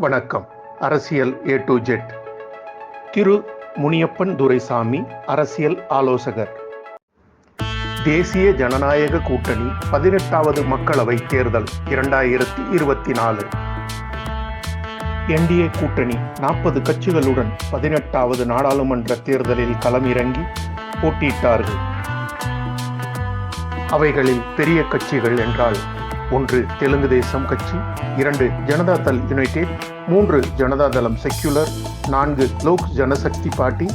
வணக்கம். அரசியல் A to Z திரு முனியப்பன் துரைசாமி அரசியல் ஆலோசகர். தேசிய ஜனநாயக கூட்டணி பதினெட்டாவது மக்களவை தேர்தல் இரண்டாயிரத்தி இருபத்தி நாலு. என்டிஏ கூட்டணி நாற்பது கட்சிகளுடன் பதினெட்டாவது நாடாளுமன்ற தேர்தலில் களமிறங்கி போட்டியிட்டார்கள். அவைகளில் பெரிய கட்சிகள் என்றால் ஒன்று தெலுங்கு தேசம் கட்சி இரண்டு ஜனதா தள் யுனைடெட் மூன்று ஜனதா தளம் செக்யுலர் நான்கு லோக் ஜனசக்தி பார்ட்டி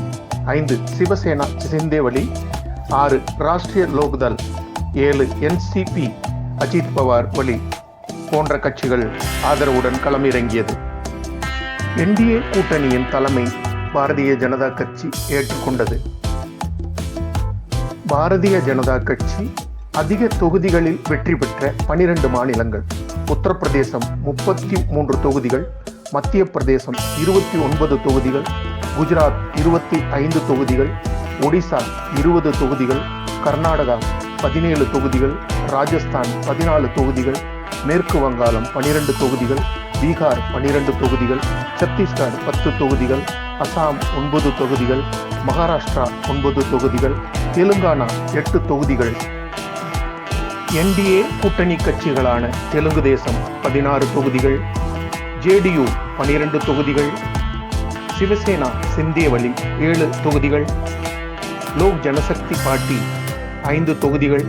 ஐந்து சிவசேனா சிந்தேவலி ஆறு ராஷ்டிரிய லோக்தள் ஏழு என்சிபி அஜித் பவார் வழி போன்ற கட்சிகள் ஆதரவுடன் களமிறங்கியது. என்டிஏ கூட்டணியின் தலைமை பாரதிய ஜனதா கட்சி ஏற்றுக்கொண்டது. பாரதிய ஜனதா கட்சி அதிக தொகுதிகளில் வெற்றி பெற்ற பனிரெண்டு மாநிலங்கள். உத்தரப்பிரதேசம் முப்பத்தி மூன்று தொகுதிகள் மத்திய பிரதேசம் இருபத்தி ஒன்பது தொகுதிகள் குஜராத் இருபத்தி ஐந்து தொகுதிகள் ஒடிசா இருபது தொகுதிகள் கர்நாடகா பதினேழு தொகுதிகள் ராஜஸ்தான் பதினாலு தொகுதிகள் மேற்கு வங்காளம் பனிரெண்டு தொகுதிகள் பீகார் பனிரெண்டு தொகுதிகள் சத்தீஸ்கர் பத்து தொகுதிகள் அசாம் ஒன்பது தொகுதிகள் மகாராஷ்டிரா ஒன்பது தொகுதிகள் தெலுங்கானா எட்டு தொகுதிகள். என்டிஏ கூட்டணி கட்சிகளான தெலுங்கு தேசம் பதினாறு தொகுதிகள் ஜேடியு பனிரெண்டு தொகுதிகள் சிவசேனா சிந்தேவலி ஏழு தொகுதிகள் லோக் ஜனசக்தி பார்ட்டி ஐந்து தொகுதிகள்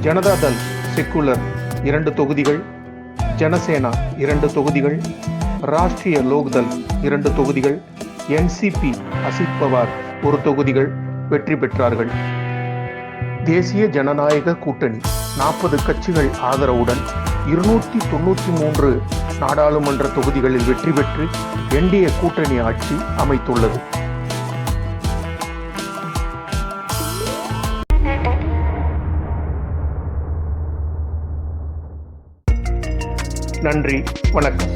ஜனதாதள் செக்குலர் இரண்டு தொகுதிகள் ஜனசேனா இரண்டு தொகுதிகள் ராஷ்டிரிய லோக்தள் இரண்டு தொகுதிகள் என்சிபி அசித் பவார் ஒரு தொகுதிகள் வெற்றி பெற்றார்கள். தேசிய ஜனநாயக கூட்டணி நாற்பது கட்சிகள் ஆதரவுடன் இருநூற்றி தொண்ணூற்றி மூன்று நாடாளுமன்ற தொகுதிகளில் வெற்றி பெற்று என்டிஏ கூட்டணி ஆட்சி அமைத்துள்ளது. நன்றி வணக்கம்.